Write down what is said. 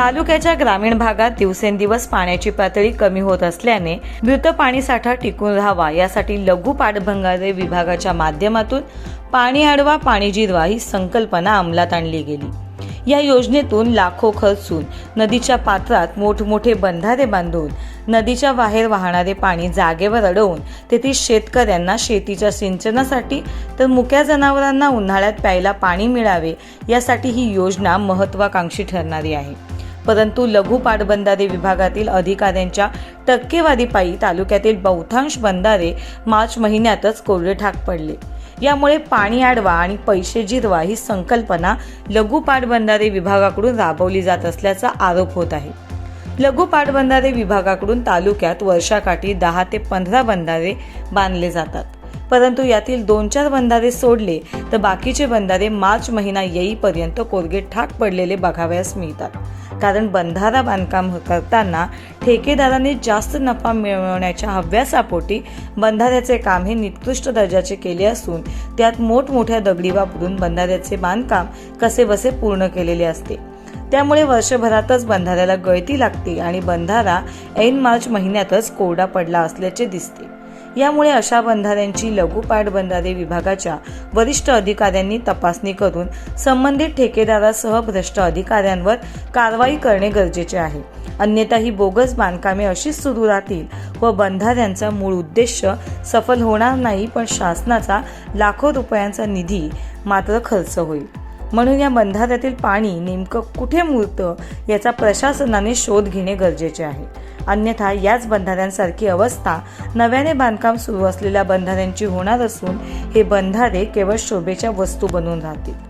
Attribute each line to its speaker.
Speaker 1: तालुक्याच्या ग्रामीण भागात दिवसेंदिवस पाण्याची पातळी कमी होत असल्याने मृत पाणीसाठा टिकून राहावा यासाठी लघु पाटबंधारे विभागाच्या माध्यमातून पाणी अडवा पाणी जिरवा ही संकल्पना अंमलात आणली गेली. या योजनेतून लाखो खर्चून नदीच्या पात्रात मोठमोठे बंधारे बांधून नदीच्या बाहेर वाहणारे पाणी जागेवर अडवून तेथील शेतकऱ्यांना शेतीच्या सिंचनासाठी तर मुक्या जनावरांना उन्हाळ्यात प्यायला पाणी मिळावे यासाठी ही योजना महत्वाकांक्षी ठरणारी आहे. परंतु लघु पाटबंधारे विभागातील अधिकाऱ्यांच्या टक्केवारीपायी तालुक्यातील बहुतांश बंधारे मार्च महिन्यातच कोरडे ठाक पडले. यामुळे पाणी अडवा आणि पैसे जिरवा ही संकल्पना लघु पाटबंधारे विभागाकडून राबवली जात असल्याचा आरोप होत आहे. लघु पाटबंधारे विभागाकडून तालुक्यात वर्षाकाठी दहा ते पंधरा बंधारे बांधले जातात. परंतु यातील दोन चार बंधारे सोडले तर बाकीचे बंधारे मार्च महिना येईपर्यंत कोरगे ठाक पडलेले बघावयास मिळतात. कारण बंधारा बांधकाम करताना ठेकेदाराने जास्त नफा मिळवण्याच्या हव्यासापोटी बंधाऱ्याचे काम हे निकृष्ट दर्जाचे केले असून त्यात मोठमोठ्या दगडी वापरून बंधाऱ्याचे बांधकाम कसेबसे पूर्ण केलेले असते. त्यामुळे वर्षभरातच बंधाऱ्याला गळती लागते आणि बंधारा ऐन मार्च महिन्यातच कोरडा पडला असल्याचे दिसते. यामुळे अशा बंधाऱ्यांची लघु पाटबंधारे विभागाच्या वरिष्ठ अधिकाऱ्यांनी तपासणी करून संबंधित ठेकेदारासह भ्रष्ट अधिकाऱ्यांवर कारवाई करणे गरजेचे आहे. अन्यथा ही बोगस बांधकामे अशीच सुरू राहतील व बंधाऱ्यांचा मूळ उद्देश सफल होणार नाही पण शासनाचा लाखो रुपयांचा निधी मात्र खर्च होईल. म्हणून या बंधाऱ्यातील पाणी नेमकं कुठे मुरतं याचा प्रशासनाने शोध घेणे गरजेचे आहे. अन्यथा याच बंधाऱ्यांसारखी अवस्था नव्याने बांधकाम सुरू असलेल्या बंधाऱ्यांची होणार असून हे बंधारे केवळ शोभेच्या वस्तू बनून राहतील.